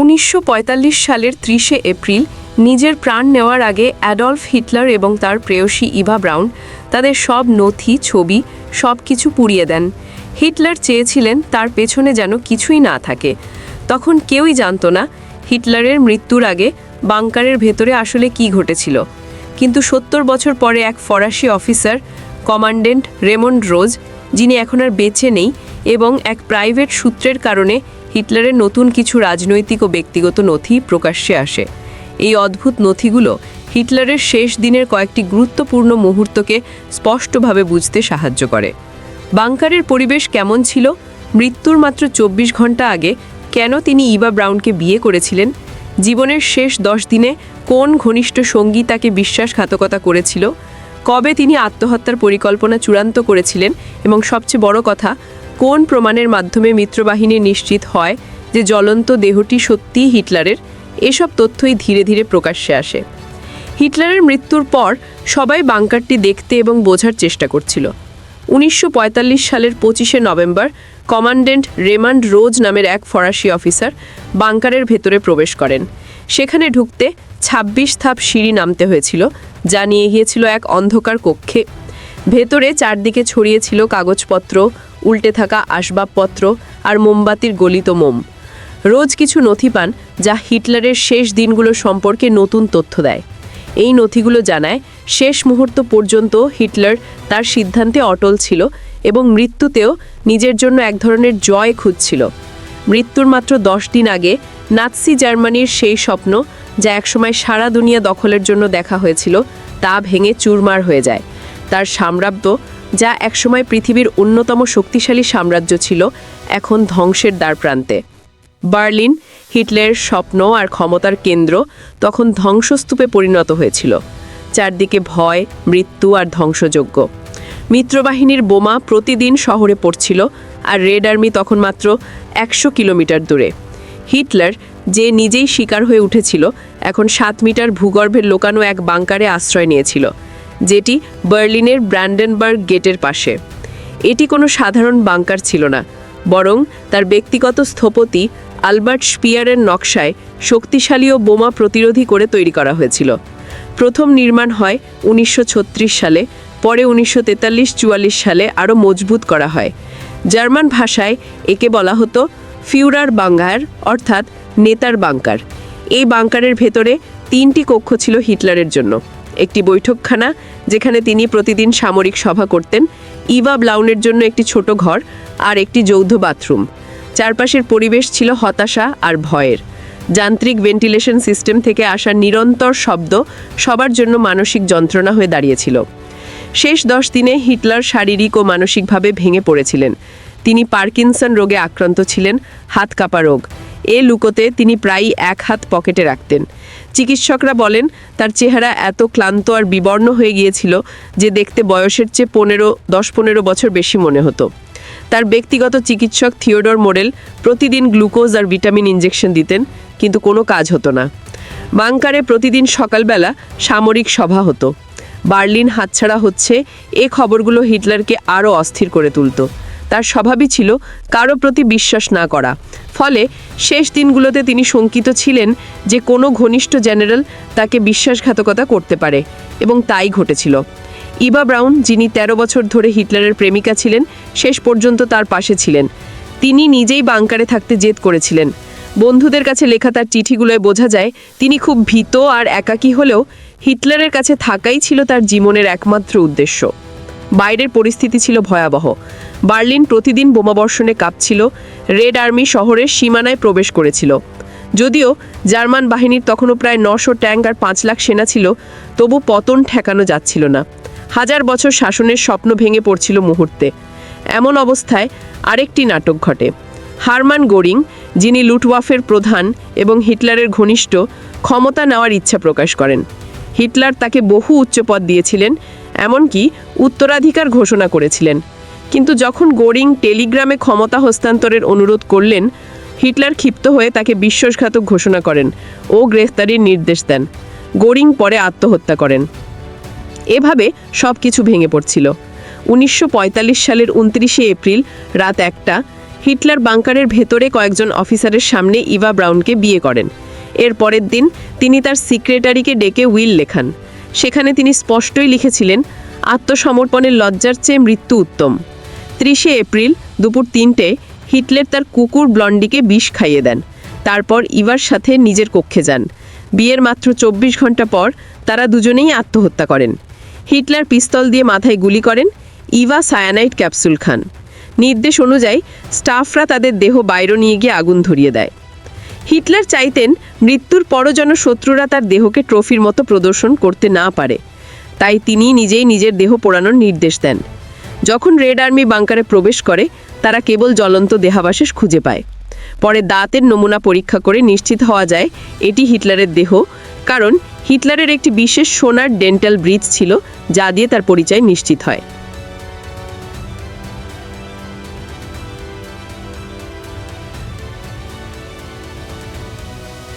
উনিশশো পঁয়তাল্লিশ সালের ত্রিশে এপ্রিল নিজের প্রাণ নেওয়ার আগে অ্যাডলফ হিটলার এবং তার প্রেয়সী ইভা ব্রাউন তাদের সব নথি, ছবি সব কিছু পুড়িয়ে দেন। হিটলার চেয়েছিলেন তার পেছনে যেন কিছুই না থাকে। তখন কেউই জানত না হিটলারের মৃত্যুর আগে বাংকারের ভেতরে আসলে কি ঘটেছিল। কিন্তু সত্তর বছর পরে এক ফরাসি অফিসার, কমান্ডেন্ট রেমন্ড রোজ, যিনি এখন আর বেঁচে নেই এবং এক প্রাইভেট সূত্রের কারণে হিটলারের নতুন কিছু রাজনৈতিক ও ব্যক্তিগত নথি প্রকাশ্যে আসে। এই অদ্ভুত নথিগুলো হিটলারের শেষ দিনের কয়েকটি গুরুত্বপূর্ণ মুহূর্তকে স্পষ্টভাবে বুঝতে সাহায্য করে। বাংকারের পরিবেশ কেমন ছিল? মৃত্যুর মাত্র চব্বিশ ঘণ্টা আগে কেন তিনি ইবা ব্রাউনকে বিয়ে করেছিলেন? জীবনের শেষ দশ দিনে কোন ঘনিষ্ঠ সঙ্গী তাকে বিশ্বাসঘাতকতা করেছিল? কবে তিনি আত্মহত্যার পরিকল্পনা চূড়ান্ত করেছিলেন? এবং সবচেয়ে বড় কথা কোন প্রমাণের মাধ্যমে মিত্রবাহিনী নিশ্চিত হয় যে জ্বলন্ত দেহটি সত্যিই হিটলারের? এসব তথ্যই ধীরে ধীরে প্রকাশ্যে আসে। হিটলারের মৃত্যুর পর সবাই বাংকারটি দেখতে এবং বোঝার চেষ্টা করছিল। উনিশশো পঁয়তাল্লিশ সালের পঁচিশে নভেম্বর কমান্ডেন্ট রেমান্ড রোজ নামের এক ফরাসি অফিসার বাংকারের ভেতরে প্রবেশ করেন। সেখানে ঢুকতে ২৬ ধাপ সিঁড়ি নামতে হয়েছিল, যা নিয়ে গিয়েছিল এক অন্ধকার কক্ষে। ভেতরে চারদিকে ছড়িয়েছিল কাগজপত্র উল্টে থাকা আসবাবপত্র আর মোমবাতির গলিত মোম। রোজ কিছু নথি পান যা হিটলারের শেষ দিনগুলো সম্পর্কে নতুন তথ্য দেয়। এই নথিগুলো জানায়, শেষ মুহূর্ত পর্যন্ত হিটলার তার সিদ্ধান্তে অটল ছিল এবং মৃত্যুতেও নিজের জন্য এক ধরনের জয় খুঁজছিল। মৃত্যুর মাত্র দশ দিন আগে নাৎসি জার্মানির সেই স্বপ্ন যা একসময় সারা দুনিয়া দখলের জন্য দেখা হয়েছিল, তা ভেঙে চুরমার হয়ে যায়। তার সাম্রাজ্য, যা একসময় পৃথিবীর অন্যতম শক্তিশালী সাম্রাজ্য ছিল, এখন ধ্বংসের দ্বারপ্রান্তে। বার্লিন হিটলের স্বপ্ন আর ক্ষমতার কেন্দ্র তখন ধ্বংসস্তূপে পরিণত হয়েছিল। চারদিকে ভয়, মৃত্যু আর ধ্বংসযোগ্য মিত্রবাহিনীর বোমা প্রতিদিন শহরে পড়ছিল আর রেড আর্মি তখন মাত্র একশো কিলোমিটার দূরে। হিটলার যে নিজেই শিকার হয়ে উঠেছিল, এখন সাত মিটার ভূগর্ভের লোকানো এক বাংকারে আশ্রয় নিয়েছিল। যেটি বার্লিনের ব্র্যান্ডেনবার্গ গেটের পাশে। এটি কোনো সাধারণ বাংকার ছিল না, বরং তার ব্যক্তিগত স্থপতি আলবার্ট স্পিয়ারের নকশায় শক্তিশালী ও বোমা প্রতিরোধী করে তৈরি করা হয়েছিল। প্রথম নির্মাণ হয় উনিশশো ছত্রিশ সালে, পরে উনিশশো তেতাল্লিশ চুয়াল্লিশ সালে আরও মজবুত করা হয়। জার্মান ভাষায় একে বলা হতো ফিউরার বাঙ্গার অর্থাৎ নেতার বাংকার এই বাংকারের ভেতরে তিনটি কক্ষ ছিল হিটলারের জন্য। একটি বৈঠকখানা যেখানে তিনি প্রতিদিন সামরিক সভা করতেন, ইভা ব্লাউনের জন্য একটি ছোট ঘর আর একটি যৌথ বাথরুম। চারপাশের পরিবেশ ছিল হতাশা আর ভয়ের। যান্ত্রিক ভেন্টিলেশন সিস্টেম থেকে আসা নিরন্তর শব্দ সবার জন্য মানসিক যন্ত্রণা হয়ে দাঁড়িয়েছিল। শেষ দশ দিনে হিটলার শারীরিক ও মানসিকভাবে ভেঙে পড়েছিলেন। তিনি পার্কিনসন রোগে আক্রান্ত ছিলেন, হাত কাঁপা রোগ। এ লুকোতে তিনি প্রায়ই এক হাত পকেটে রাখতেন। চিকিৎসকরা বলেন, তার চেহারা এত ক্লান্ত আর বিবর্ণ হয়ে গিয়েছিল যে দেখতে বয়সের চেয়ে পনেরো, দশ পনেরো বছর বেশি মনে হতো। তার ব্যক্তিগত চিকিৎসক থিওডর মোডেল প্রতিদিন গ্লুকোজ আর ভিটামিন ইঞ্জেকশন দিতেন, কিন্তু কোনো কাজ হতো না। বাংকারে প্রতিদিন সকালবেলা সামরিক সভা হতো। বার্লিন হাতছাড়া হচ্ছে, এ খবরগুলো হিটলারকে আরও অস্থির করে তুলত। তার স্বভাবই ছিল কারও প্রতি বিশ্বাস না করা। ফলে শেষ দিনগুলোতে তিনি শঙ্কিত ছিলেন যে কোনো ঘনিষ্ঠ জেনারেল তাকে বিশ্বাসঘাতকতা করতে পারে, এবং তাই ঘটেছিল। ইবা ব্রাউন, যিনি ১৩ বছর ধরে হিটলারের প্রেমিকা ছিলেন, শেষ পর্যন্ত তার পাশে ছিলেন। তিনি নিজেই বাংকারে থাকতে জেদ করেছিলেন। বন্ধুদের কাছে লেখা তার চিঠিগুলোয় বোঝা যায়, তিনি খুব ভীত আর একাকী হলেও হিটলারের কাছে থাকাই ছিল তার জীবনের একমাত্র উদ্দেশ্য। বাইরের পরিস্থিতি ছিল ভয়াবহ। বার্লিন প্রতিদিন বোমাবর্ষণে কাঁপছিল, রেড আর্মি শহরের সীমানায় প্রবেশ করেছিল। যদিও জার্মান বাহিনীর তখনও প্রায় নশো ট্যাঙ্ক আর পাঁচ লাখ সেনা ছিল, তবু পতন ঠেকানো যাচ্ছিল না। হাজার বছর শাসনের স্বপ্ন ভেঙে পড়ছিল মুহূর্তে। এমন অবস্থায় আরেকটি নাটক ঘটে। হারমান গোরিং, যিনি লুটওয়াফের প্রধান এবং হিটলারের ঘনিষ্ঠ, ক্ষমতা নেওয়ার ইচ্ছা প্রকাশ করেন। হিটলার তাকে বহু উচ্চ পদ দিয়েছিলেন এমনকি উত্তরাধিকার ঘোষণা করেছিলেন। কিন্তু যখন গোরিং টেলিগ্রামে ক্ষমতা হস্তান্তরের অনুরোধ করলেন, হিটলার ক্ষিপ্ত হয়ে তাকে বিশ্বাসঘাতক ঘোষণা করেন ও গ্রেফতারির নির্দেশ দেন। গোরিং পরে আত্মহত্যা করেন। এভাবে সব কিছু ভেঙে পড়ছিল। উনিশশো পঁয়তাল্লিশ সালের উনত্রিশে এপ্রিল রাত একটা, হিটলার বাংকারের ভেতরে কয়েকজন অফিসারের সামনে ইভা ব্রাউনকে বিয়ে করেন। এর পরের দিন তিনি তার সিক্রেটারিকে ডেকে উইল লেখান। সেখানে তিনি স্পষ্টই লিখেছিলেন, আত্মসমর্পণের লজ্জার চেয়ে মৃত্যু উত্তম। ত্রিশে এপ্রিল, দুপুর তিনটে, হিটলার তার কুকুর ব্লন্ডিকে বিষ খাইয়ে দেন। তারপর ইভার সাথে নিজের কক্ষে যান। বিয়ের মাত্র চব্বিশ ঘণ্টা পর তারা দুজনেই আত্মহত্যা করেন। হিটলার পিস্তল দিয়ে মাথায় গুলি করেন, ইভা সায়ানাইট ক্যাপসুল খান। নির্দেশ অনুযায়ী স্টাফরা তাদের দেহ বাইরে নিয়ে গিয়ে আগুন ধরিয়ে দেয়। হিটলার চাইতেন মৃত্যুর পরও যেন শত্রুরা তার দেহকে ট্রফির মতো প্রদর্শন করতে না পারে। তাই তিনি নিজেই নিজের দেহ পোড়ানোর নির্দেশ দেন। যখন রেড আর্মি বাংকারে প্রবেশ করে, তারা কেবল জ্বলন্ত দেহাবশেষ খুঁজে পায়। পরে দাঁতের নমুনা পরীক্ষা করে নিশ্চিত হওয়া যায়, এটি হিটলারের দেহ, কারণ হিটলারের একটি বিশেষ সোনার ডেন্টাল ব্রিজ ছিল, যা দিয়ে তার পরিচয় নিশ্চিত হয়।